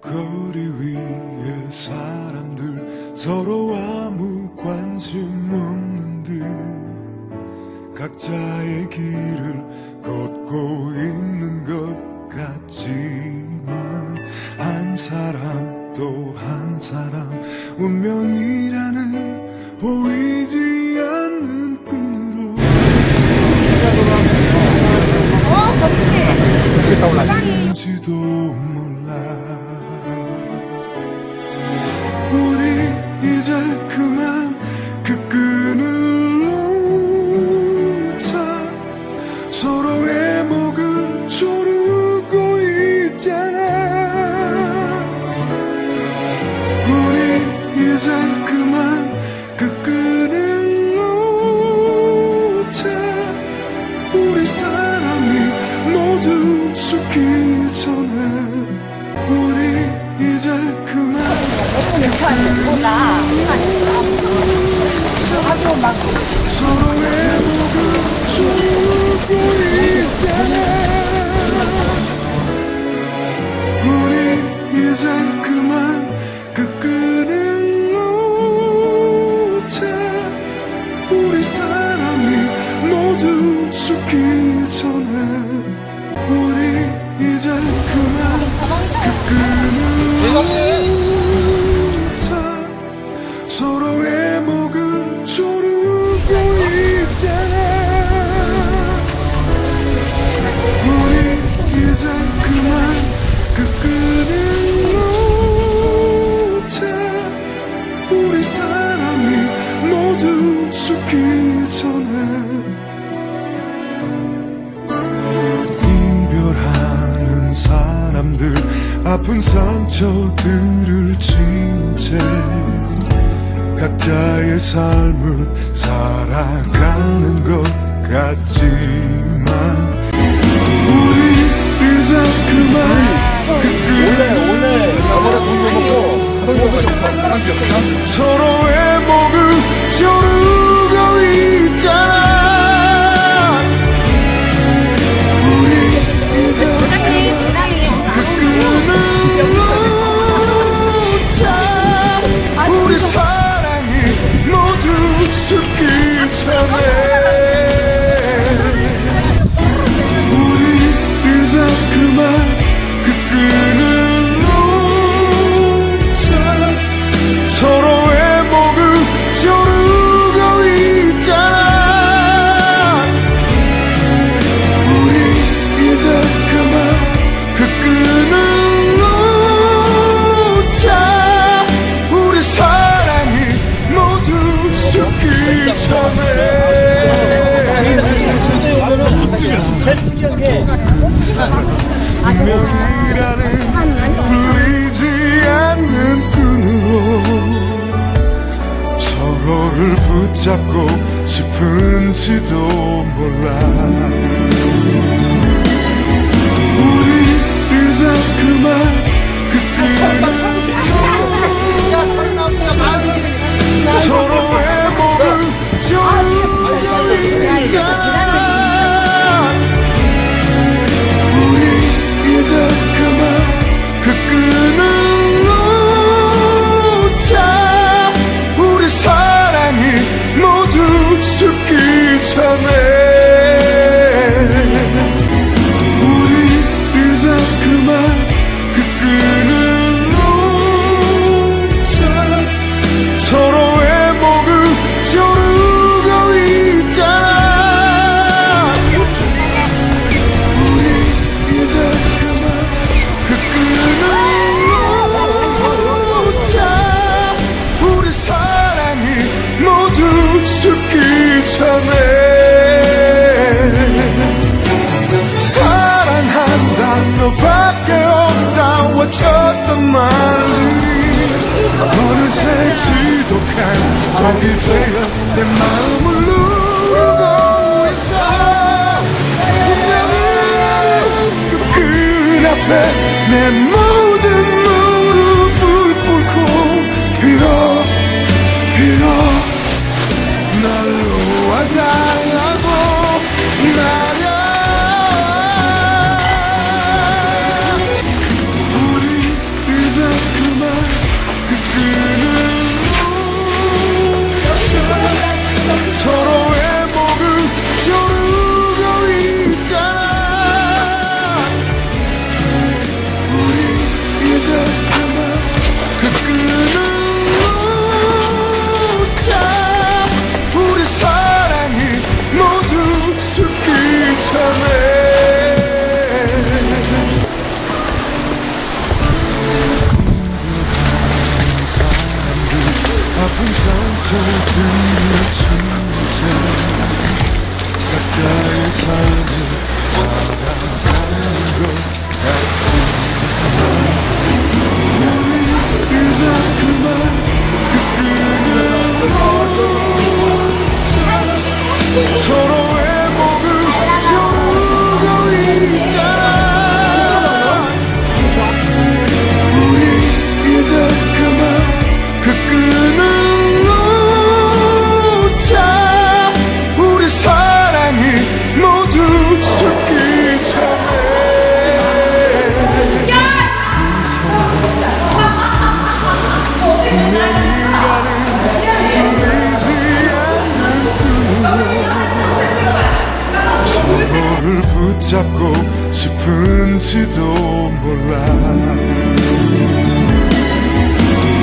거리 위에 사람들 서로 아무 관심 없는 듯 각자의 길을 걷고 있는 것 같지만 한 사람 또 한 사람 운명이라는 보이지 않는 끈으로 지도 몰라 우 서로의 목을 아픈 상처들을 지운 채 각자의 삶을 살아가는 것 같지만 우리 이제 그만 오늘 저번에 돈도 먹고 서로의 운명이라는 풀리지 않는 끈으로 서로를 붙잡고 싶은지도 몰라. 우리 이제 그만 너밖에 없다 외쳤던 말이 어느새 지독한 적이 되어 내 마음을 누르고 있어. 분명히 그 끈 앞에 내 모든 lloró 붙잡고 싶은지도 몰라.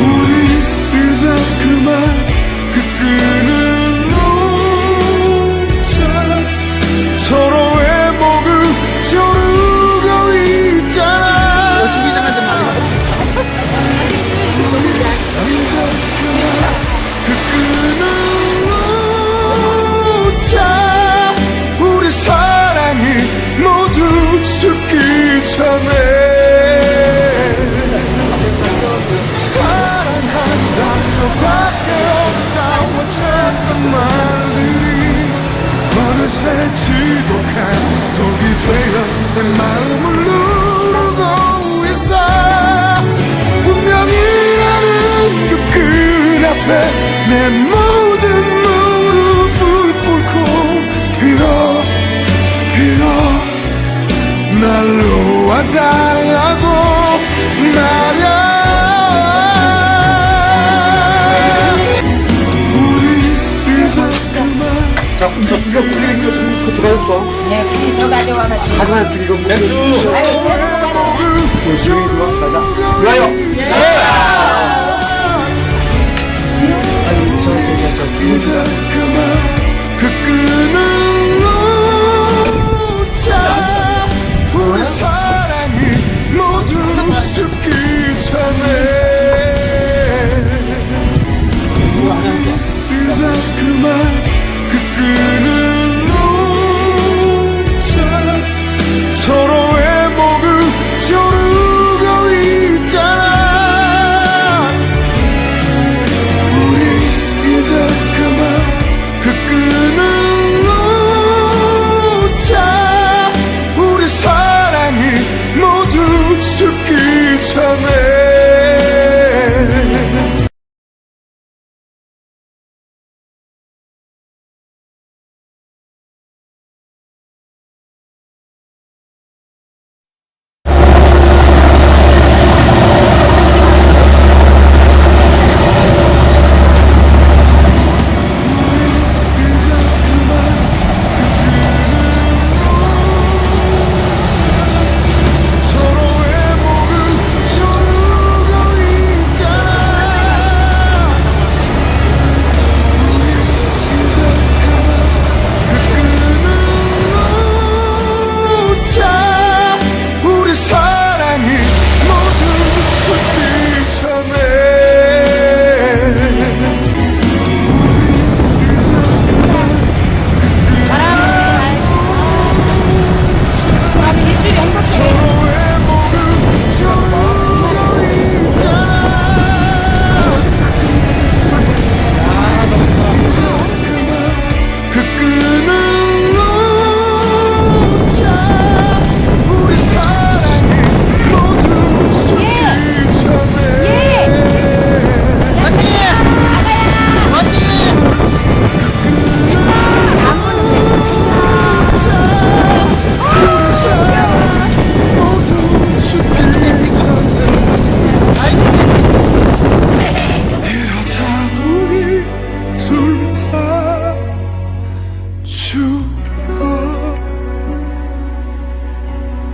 우리 이제 그만 그 끈을 거? 네, 피더 가져와가지고. 하지만 드리고 뭐 맥주 아이고, 그래서 가는 좋아요. 자. 아니 저한테 그냥 두고 그만 그 끊어